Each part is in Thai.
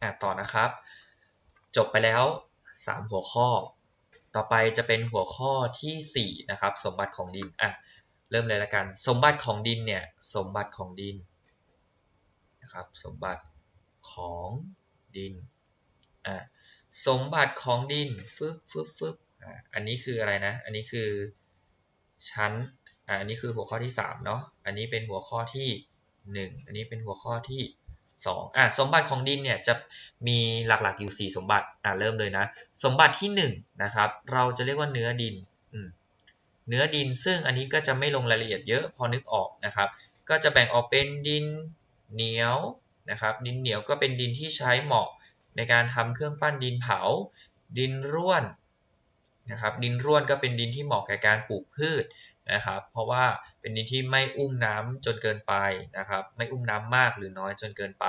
อะต่อนะครับ จบไปแล้ว 3 หัวข้อ ต่อไปจะเป็นหัวข้อทีสี่ 4 นะครับ สมบัติของดินอะเริ่มเลยละกัน สมบัติของดินเนี่ยสมบัติของดินนะครับสมบัติของดินอะสมบัติของดินฟึบฟึบฟึบอะอันนี้คืออะไรนะ อันนี้คือชั้นอะอันนี้คือหัวข้อที่3เนาะอันนี้เป็นหัวข้อที่ 1 อันนี้เป็นหัวข้อที่ 2อะสมบัติของดินเนี่ยจะมีหลักๆอยู่ 4 สมบัติอะเริ่มเลยนะ สมบัติที่1นะครับเราจะเรียกว่าเนื้อดินเนื้อดินซึ่งอันนี้ก็จะไม่ลงรายละเอียดเยอะพอนึกออกนะครับ ก็จะแบ่งออกเป็นดินเหนียวนะครับ ดินเหนียวก็เป็นดินที่ใช้เหมาะในการทำเครื่องปั้นดินเผา ดินร่วนนะครับ ดินร่วนก็เป็นดินที่เหมาะแก่การปลูกพืช นะครับ เพราะว่าเป็นดินที่ไม่อุ้มน้ำจนเกินไปนะครับ ไม่อุ้มน้ำมากหรือน้อยจนเกินไป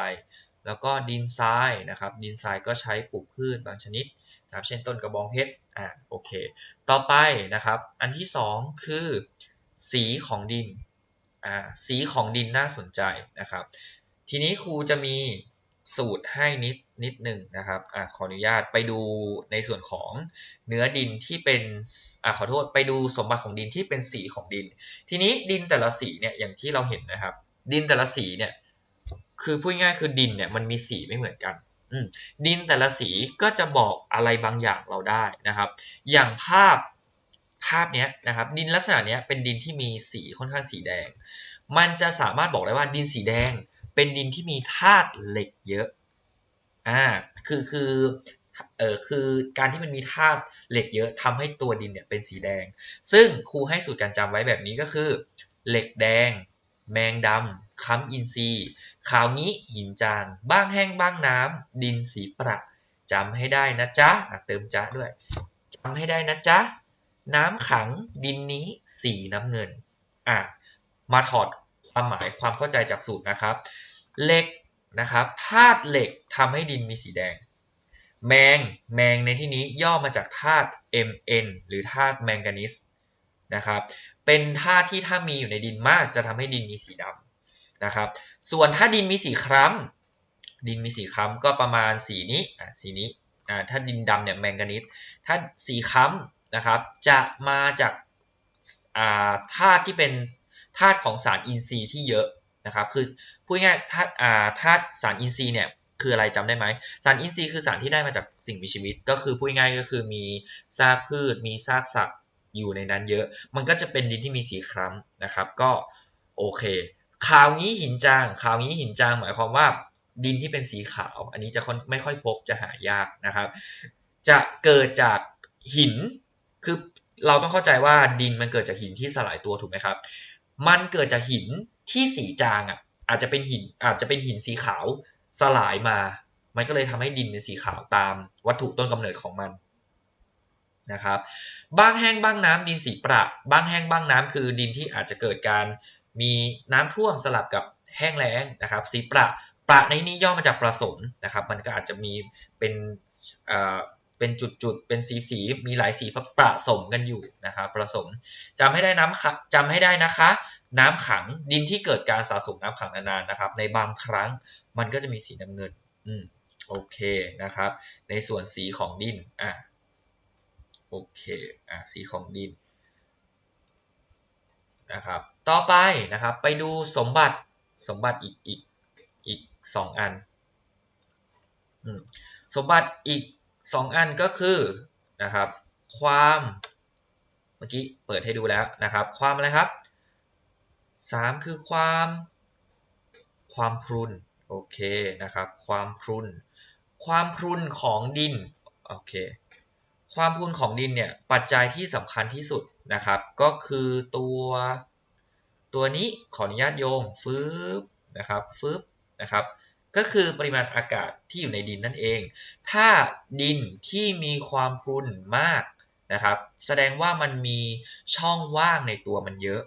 แล้วก็ดินทรายนะครับ ดินทรายก็ใช้ปลูกพืชบางชนิดนะครับ เช่นต้นกระบองเพชร อ่า โอเค ต่อไปนะครับ อันที่สองคือ สีของดิน อ่า สีของดินน่าสนใจนะครับ ทีนี้ครูจะมี สูตรให้นิดนิดหนึ่งนะครับอ่าขออนุญาตไปดูในส่วนของเนื้อดินที่เป็นอ่าขอโทษไปดูสมบัติของดินที่เป็นสีของดิน ทีนี้ดินแต่ละสีเนี่ยอย่างที่เราเห็นนะครับ ดินแต่ละสีเนี่ยคือพูดง่ายคือดินเนี่ยมันมีสีไม่เหมือนกันดินแต่ละสีก็จะบอกอะไรบางอย่างเราได้นะครับ อย่างภาพภาพนี้นะครับ ดินลักษณะนี้เป็นดินที่มีสีค่อนข้างสีแดง มันจะสามารถบอกได้ว่าดินสีแดง เป็นดินที่มีธาตุเหล็กเยอะอ่าคือคือเออคือการที่มันมีธาตุเหล็กเยอะทำให้ตัวดินเนี่ยเป็นสีแดง ซึ่งครูให้สูตรการจำไว้แบบนี้ก็คือ เหล็กแดง แมงดำค้ำอินทรีย์ขาวงี้หินจาง บ้างแห้งบ้างน้ำดินสีประจำให้ได้นะจ๊ะอะเติมจ๊ะด้วยจำให้ได้นะจ๊ะน้ำขังดินนี้สีน้ำเงินอะมาถอด ความหมายความเข้าใจจากสูตรนะครับ เหล็กนะครับธาตุเหล็กทำให้ดินมีสีแดง แมงแมงในที่นี้ย่อมาจากธาตุ Mn หรือธาตุแมงกานีสนะครับเป็นธาตุที่ถ้ามีอยู่ในดินมากจะทำให้ดินมีสีดำนะครับ ส่วนถ้าดินมีสีคล้ำดินมีสีคล้ำก็ประมาณสีนี้อะสีนี้อ่าถ้าดินดำเนี่ยแมงกานีสถ้าสีคล้ำนะครับจะมาจากอ่าธาตุที่เป็น ธาตุของสารอินทรีย์ที่เยอะนะครับคือพูดง่ายธาตุธาตุสารอินทรีย์เนี่ยคืออะไรจำได้ไหมสารอินทรีย์คือสารที่ได้มาจากสิ่งมีชีวิต ก็คือพูดง่ายก็คือมีซากพืช มีซากสัตว์อยู่ในนั้นเยอะ มันก็จะเป็นดินที่มีสีคล้ำนะครับ ก็โอเคขาวงี้หินจางขาวงี้หินจางหมายความว่าดินที่เป็นสีขาว อันนี้จะไม่ค่อยพบจะหายากนะครับ จะเกิดจากหินคือเราต้องเข้าใจว่าดินมันเกิดจากหินที่สลายตัวถูกไหมครับ มันเกิดจากหินที่สีจางอะอาจจะเป็นหินอาจจะเป็นหินสีขาวสลายมา มันก็เลยทำให้ดินเป็นสีขาวตามวัตถุต้นกำเนิดของมันนะครับบางแห้งบางน้ำดินสีประบางแห้งบางน้ำคือดินที่อาจจะเกิดการมีน้ำท่วมสลับกับแห้งแล้งนะครับสีประประในนี้ย่อมาจากประสมนะครับ มันก็อาจจะมีเป็น เป็นจุดๆ เป็นสีสีมีหลายสีผสมกันอยู่นะครับผสมจำให้ได้น้ำจำให้ได้นะคะ น้ำขังดินที่เกิดการสะสมน้ำขังนานๆนะครับ ในบางครั้งมันก็จะมีสีน้ำเงินอืมโอเคนะครับ ในส่วนสีของดินอะโอเคอะสีของดินนะครับต่อไปนะครับไปดูสมบัติสมบัติอีกอีกอีกสองอันอืมสมบัติอีก สองอันก็คือนะครับ ความเมื่อกี้เปิดให้ดูแล้วนะครับ ความอะไรครับสามคือความ ความพรุนโอเคนะครับ ความพรุนความพรุนของดินโอเคความพรุนของดินเนี่ยปัจจัยที่สำคัญที่สุดนะครับ ก็คือตัวตัวนี้ขออนุญาตโยงฟึบนะครับฟึบนะครับ ก็คือปริมาณอากาศที่อยู่ในดินนั่นเอง ถ้าดินที่มีความพรุนมากนะครับ แสดงว่ามันมีช่องว่างในตัวมันเยอะ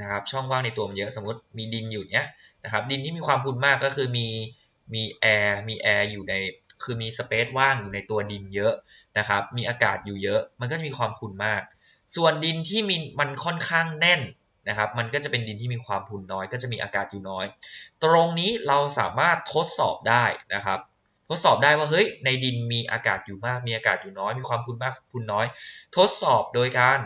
นะครับ ช่องว่างในตัวมันเยอะสมมติมีดินอยู่เนี้ยนะครับ ดินที่มีความพรุนมากก็คือมีมีแอร์มีแอร์อยู่ในคือมีสเปซว่างอยู่ในตัวดินเยอะนะครับ มีอากาศอยู่เยอะ มันก็จะมีความพรุนมาก ส่วนดินที่มีมันค่อนข้างแน่น นะครับมันก็จะเป็นดินที่มีความพุนน้อย ก็จะมีอากาศอยู่น้อย ตรงนี้เราสามารถทดสอบได้นะครับทดสอบได้ว่าเฮ้ยในดินมีอากาศอยู่มาก มีอากาศอยู่น้อย มีความพูนมากพูนน้อย ทดสอบโดยการ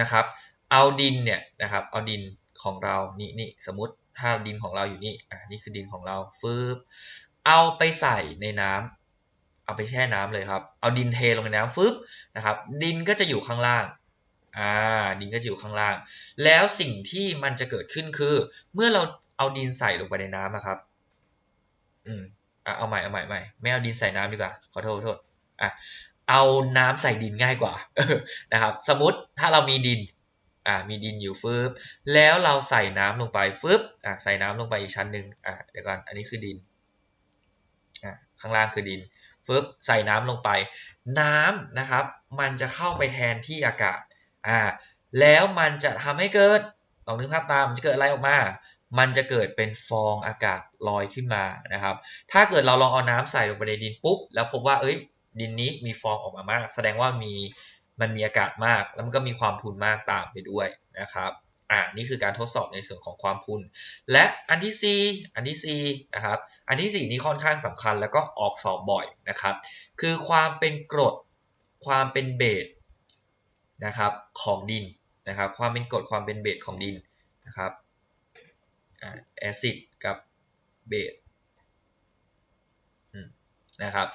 นะครับเอาดินเนี่ยนะครับเอาดินของเรานี่นี่สมมติถ้าดินของเราอยู่นี่อะนี่คือดินของเราฟืบเอาไปใส่ในน้ำเอาไปแช่น้ำเลยครับ เอาดินเทลงในน้ำฟึบนะครับดินก็จะอยู่ข้างล่าง อ่าดินก็จะอยู่ข้างล่าง แล้วสิ่งที่มันจะเกิดขึ้นคือ เมื่อเราเอาดินใส่ลงไปในน้ำนะครับ อืมอะเอาใหม่เอาใหม่ใหม่ไม่เอาดินใส่น้ำดีกว่าขอโทษขอโทษอะเอาน้ำใส่ดินง่ายกว่านะครับ สมมติถ้าเรามีดินอ่ามีดินอยู่ฟึบแล้วเราใส่น้ำลงไปฟึบอะใส่น้ำลงไปอีกชั้นหนึ่งอะเดี๋ยวก่อนอันนี้คือดินอะข้างล่างคือดินฟึบใส่น้ำลงไป น้ำนะครับ มันจะเข้าไปแทนที่อากาศ อ่าแล้วมันจะทำให้เกิดลองนึกภาพตามมันจะเกิดอะไรออกมา มันจะเกิดเป็นฟองอากาศลอยขึ้นมานะครับ ถ้าเกิดเราลองเอาน้ำใส่ลงไปในดินปุ๊บ แล้วพบว่าเอ้ยดินนี้มีฟองออกมามาก แสดงว่ามีมันมีอากาศมาก แล้วมันก็มีความพูนมากตามไปด้วยนะครับอ่านี่คือการทดสอบในส่วนของความพูนและอันที่ 4 อันที่ 4 นะครับ อันที่ 4 นี่ค่อนข้างสำคัญแล้วก็ออกสอบบ่อยนะครับ คือความเป็นกรดความเป็นเบส นะครับของดินนะครับ ความเป็นกรดความเป็นเบสของดินนะครับแอซิดกับเบสนะครับ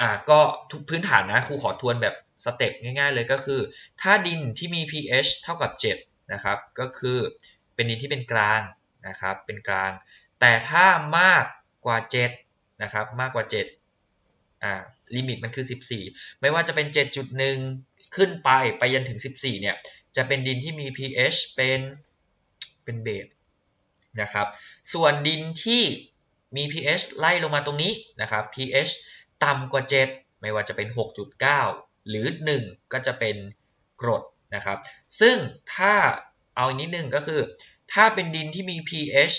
อ่าก็ทุกพื้นฐานนะครูขอทวนแบบสเต็ปง่ายๆเลยก็คือ ถ้าดินที่มี pH เท่ากับ 7 นะครับ ก็คือเป็นดินที่เป็นกลางนะครับเป็นกลาง แต่ถ้ามากกว่า 7 นะครับ มากกว่า 7 อ่า ลิมิตมันคือ 14 ไม่ว่าจะเป็น 7.1 ขึ้นไปไปยันถึง 14 เนี่ย จะเป็นดินที่มี pH เป็นเป็นเบสนะครับ ส่วนดินที่มี pH ไล่ลงมาตรงนี้นะครับ pH ต่ำกว่า 7 ไม่ว่าจะเป็น 6.9 หรือ 1 ก็จะเป็นกรดนะครับ ซึ่งถ้าเอาอีกนิดนึงก็คือ ถ้าเป็นดินที่มี pH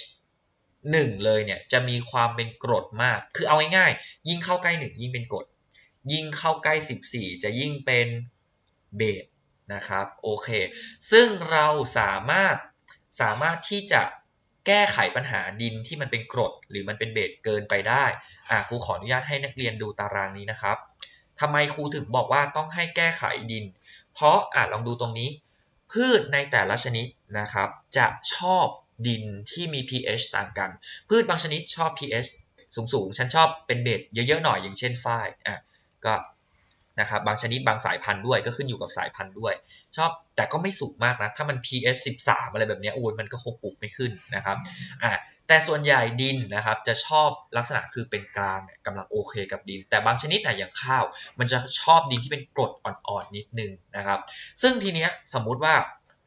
1 เลยเนี่ยจะมีความเป็นกรดมาก คือเอาง่ายๆ ยิ่งเข้าใกล้ 1 ยิ่งเป็นกรด ยิ่งเข้าใกล้ 14 จะยิ่งเป็นเบสนะครับโอเค ซึ่งเราสามารถสามารถที่จะแก้ไขปัญหาดินที่มันเป็นกรด หรือมันเป็นเบสเกินไปได้อะครูขออนุญาตให้นักเรียนดูตารางนี้นะครับทำไมครูถึงบอกว่าต้องให้แก้ไขดิน เพราะอะลองดูตรงนี้ พืชในแต่ละชนิดนะครับจะชอบดินที่มี pH ต่างกัน พืชบางชนิดชอบ pH สูงๆ ฉันชอบเป็นเบสเยอะๆ หน่อยอย่างเช่นฝ้ายอะ ก็นะครับบางชนิดบางสายพันธุ์ด้วยก็ขึ้นอยู่กับสายพันธุ์ด้วย ชอบแต่ก็ไม่สูงมากนะ ถ้ามัน pH 13 อะไรแบบนี้โอ้ยมันก็คงปลูกไม่ขึ้นนะครับอ่าแต่ส่วนใหญ่ดินนะครับจะชอบลักษณะคือเป็นกลางเนี่ยกำลังโอเคกับดิน แต่บางชนิดอะอย่างข้าว มันจะชอบดินที่เป็นกรดอ่อนๆนิดนึงนะครับ ซึ่งทีเนี้ยสมมุติว่า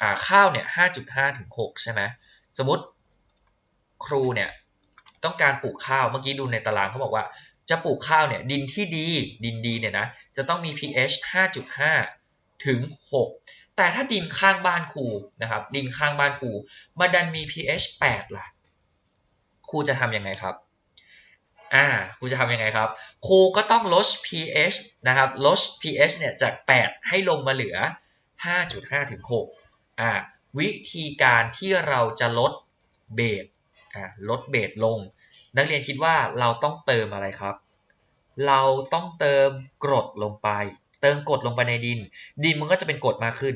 อ่าข้าวเนี่ย 5.5 ถึง 6 ใช่ไหมสมมติครูเนี่ยต้องการปลูกข้าวเมื่อกี้ดูในตารางเขาบอกว่า จะปลูกข้าวเนี่ยดินที่ดีดินดีเนี่ยนะจะต้องมี pH 5.5 ถึง 6 แต่ถ้าดินข้างบ้านครูนะครับดินข้างบ้านครูมาดันมี pH 8ล่ะครูจะทำยังไงครับอ่าครูจะทำยังไงครับครูก็ต้องลด pH นะครับลด pH เนี่ยจาก 8 ให้ลงมาเหลือ 5.5 ถึง 6อ่าวิธีการที่เราจะลดเบสอ่าลดเบสลง นักเรียนคิดว่าเราต้องเติมอะไรครับ เราต้องเติมกรดลงไป เติมกรดลงไปในดิน ดินมันก็จะเป็นกรดมากขึ้น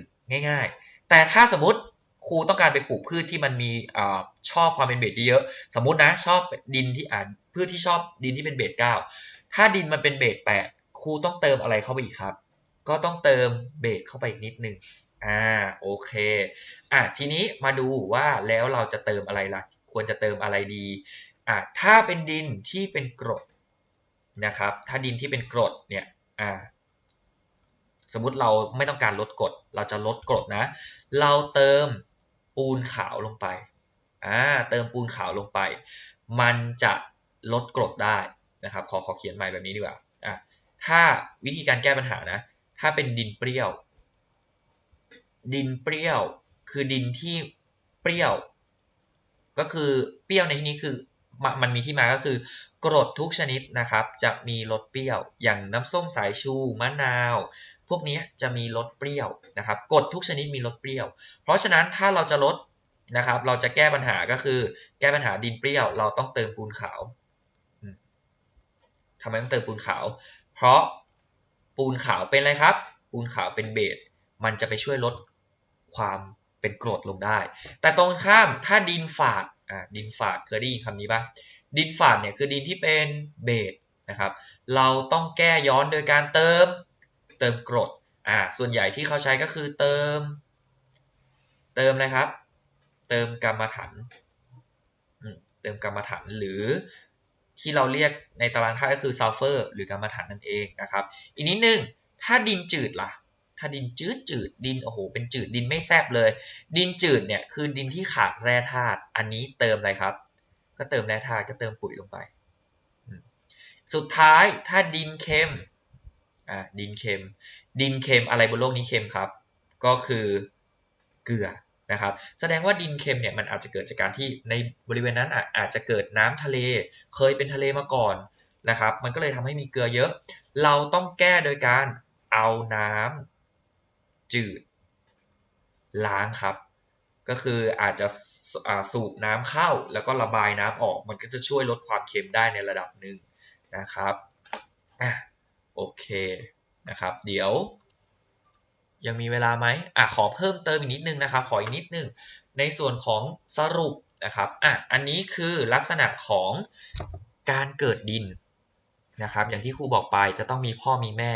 ง่าย ๆ แต่ถ้าสมมติครูต้องการไปปลูกพืชที่มันมีอชอบความเป็นเบสเยอะ สมมตินะชอบดินที่อ่านพืชที่ชอบดินที่เป็นเบสเก้าถ้าดินมันเป็นเบสแปดครูต้องเติมอะไรเข้าไปอีกครับ ก็ต้องเติมเบสเข้าไปอีกนิดนึงอ่าโอเคอะทีนี้มาดูว่าแล้วเราจะเติมอะไรล่ะควรจะเติมอะไรดี อ่าถ้าเป็นดินที่เป็นกรดนะครับ ถ้าดินที่เป็นกรดเนี่ยอ่าสมมุติเราไม่ต้องการลดกรดเราจะลดกรดนะ เราเติมปูนขาวลงไปอ่าเติมปูนขาวลงไป มันจะลดกรดได้นะครับ ขอขอเขียนใหม่แบบนี้ดีกว่าอ่าถ้าวิธีการแก้ปัญหานะ ถ้าเป็นดินเปรี้ยว ดินเปรี้ยวคือดินที่เปรี้ยว ก็คือเปรี้ยวในที่นี้คือ มันมีที่มาก็คือกรดทุกชนิดนะครับ จะมีรสเปรี้ยว อย่างน้ำส้มสายชูมะนาว พวกนี้จะมีรสเปรี้ยวนะครับกรดทุกชนิดมีรสเปรี้ยว เพราะฉะนั้นถ้าเราจะลดนะครับ เราจะแก้ปัญหาก็คือ แก้ปัญหาดินเปรี้ยว เราต้องเติมปูนขาวทำไมต้องเติมปูนขาว เพราะปูนขาวเป็นอะไรครับ ปูนขาวเป็นเบสมันจะไปช่วยลดความเป็นกรดลงได้ แต่ตรงข้ามถ้าดินฝาด ดินฝาดเคยได้ยินคำนี้ปะดินฝาดเนี่ยคือดินที่เป็นเบสนะครับ เราต้องแก้ย้อนโดยการเติมเติมกรดอ่าส่วนใหญ่ที่เขาใช้ก็คือเติม เติมอะไรครับ เติมกรรมฐานเติมกรรมฐานหรือที่เราเรียกในตารางธาตุก็คือซัลเฟอร์หรือกรรมฐานนั่นเองนะครับ อีกนิดนึงถ้าดินจืดล่ะ ถ้าดินจืดจืดดินโอ้โหเป็นจืดดินไม่แซบเลย ดินจืดเนี่ยคือดินที่ขาดแร่ธาตุอันนี้เติมอะไรครับ ก็เติมแร่ธาตุก็เติมปุ๋ยลงไป สุดท้ายถ้าดินเค็มอ่าดินเค็ม ดินเค็มอะไรบนโลกนี้เค็มครับ ก็คือเกลือนะครับแสดงว่าดินเค็มเนี่ยมันอาจจะเกิดจากการที่ในบริเวณนั้นอะอาจจะเกิดน้ำทะเล เคยเป็นทะเลมาก่อนนะครับ มันก็เลยทำให้มีเกลือเยอะ เราต้องแก้โดยการเอาน้ำ จืด ล้างครับ ก็คืออาจจะสูบน้ำเข้าแล้วก็ระบายน้ำออก มันก็จะช่วยลดความเค็มได้ในระดับหนึ่งนะครับอะโอเคนะครับ เดี๋ยว ยังมีเวลาไหมอะขอเพิ่มเติมอีกนิดนึงนะครับ ขออีกนิดนึง ในส่วนของสรุปนะครับอะอันนี้คือลักษณะของการเกิดดินนะครับ อย่างที่ครูบอกไปจะต้องมีพ่อมีแม่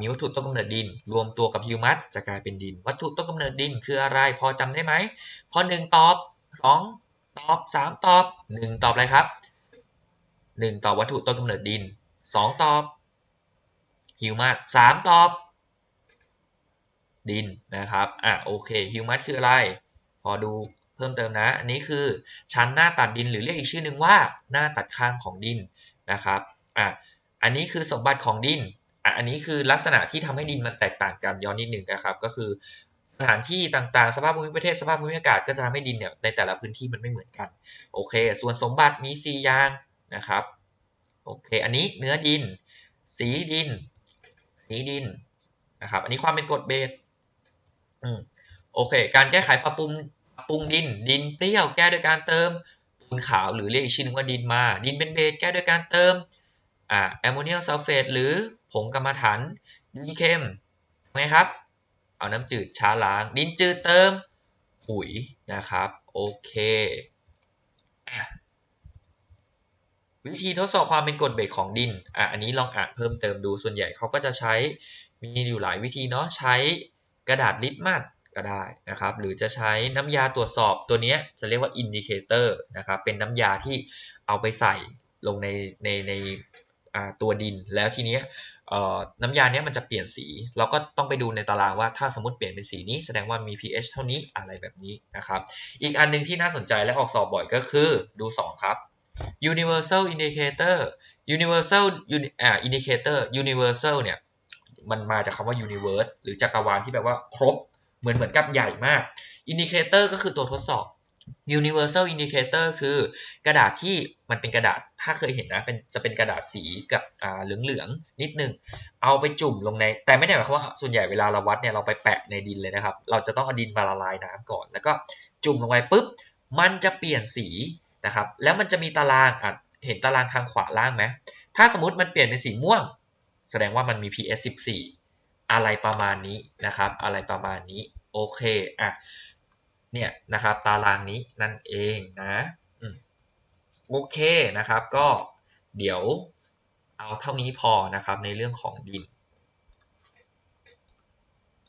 มีวัตถุต้นกำเนิดดิน รวมตัวกับฮิวมัสจะกลายเป็นดิน วัตถุต้นกำเนิดดินคืออะไรพอจำได้ไหมข้อหนึ่งตอบสองตอบสามตอบหนึ่งตอบอะไรครับหนึ่งตอบวัตถุต้นกำเนิดดินสองตอบฮิวมัสสามตอบดินนะครับอะโอเคฮิวมัสคืออะไร พอดูเพิ่มเติมนะอันนี้คือชั้นหน้าตัดดินหรือเรียกอีกชื่อหนึ่งว่าหน้าตัดข้างของดินนะครับอะอันนี้คือสมบัติของดิน อะอันนี้คือลักษณะที่ทำให้ดินมันแตกต่างกันย้อนนิดหนึ่งนะครับ ก็คือสถานที่ต่างๆ สภาพภูมิประเทศสภาพภูมิอากาศก็จะทำให้ดินเนี่ยในแต่ละพื้นที่มันไม่เหมือนกันโอเค ส่วนสมบัติมี 4 อย่างนะครับโอเคอันนี้เนื้อดิน สีดินสีดินนะครับอันนี้ความเป็นกรดเบสอืมโอเค การแก้ไขปรับปรุงปรับปรุงดิน ดินเปรี้ยวแก้โดยการเติมปูนขาวหรือเรียกอีกชื่อหนึงว่าดินมา ดินเป็นเบสแก้โดยการเติมอ่าแอมโมเนียลซัลเฟตหรือ ผงกรรมฐานดินเค็มไงครับ เอาน้ำจืดช้าล้าง ดินจืดเติม ปุ๋ยนะครับ โอเค วิธีทดสอบความเป็นกรดเบสของดินอะอันนี้ลองอ่านเพิ่มเติมดูส่วนใหญ่เขาก็จะใช้มีอยู่หลายวิธีเนาะใช้กระดาษลิตมัสก็ได้นะครับ หรือจะใช้น้ำยาตรวจสอบตัวนี้จะเรียกว่าอินดิเคเตอร์นะครับเป็นน้ำยาที่เอาไปใส่ลงในในในตัวดินแล้วทีเนี้ย น้ำยาเนี้ยมันจะเปลี่ยนสี เราก็ต้องไปดูในตารางว่าถ้าสมมติเปลี่ยนเป็นสีนี้แสดงว่ามี pH เท่านี้อะไรแบบนี้นะครับ อีกอันหนึงที่น่าสนใจและออกสอบบ่อยก็คือดู 2 ครับ universal indicator universal uni- อ่า indicator universal เนี่ยมันมาจากคำว่า universe หรือจักรวาลที่แปลว่าครบ เหมือนเหมือนกับใหญ่มาก indicator ก็คือตัวทดสอบ universal indicator คือกระดาษที่มันเป็นกระดาษถ้าเคยเห็นนะเป็นจะเป็นกระดาษสีกับอ่าเหลืองๆนิดนึง เอาไปจุ่มลงใน แต่ไม่ได้หมายความว่าส่วนใหญ่เวลาเราวัดเนี่ยเราไปแปะในดินเลยนะครับ เราจะต้องเอาดินมาละลายน้ำก่อน แล้วก็จุ่มลงไปปุ๊บ มันจะเปลี่ยนสีนะครับ แล้วมันจะมีตารางอะเห็นตารางทางขวาล่างไหมถ้าสมมติมันเปลี่ยนเป็นสีม่วง แสดงว่ามันมี PS 14อะไรประมาณนี้นะครับ อะไรประมาณนี้ โอเค อะ เนี่ยนะครับตารางนี้นั่นเองนะอโอเคนะครับก็เดี๋ยวเอาเท่านี้พอนะครับในเรื่องของดิน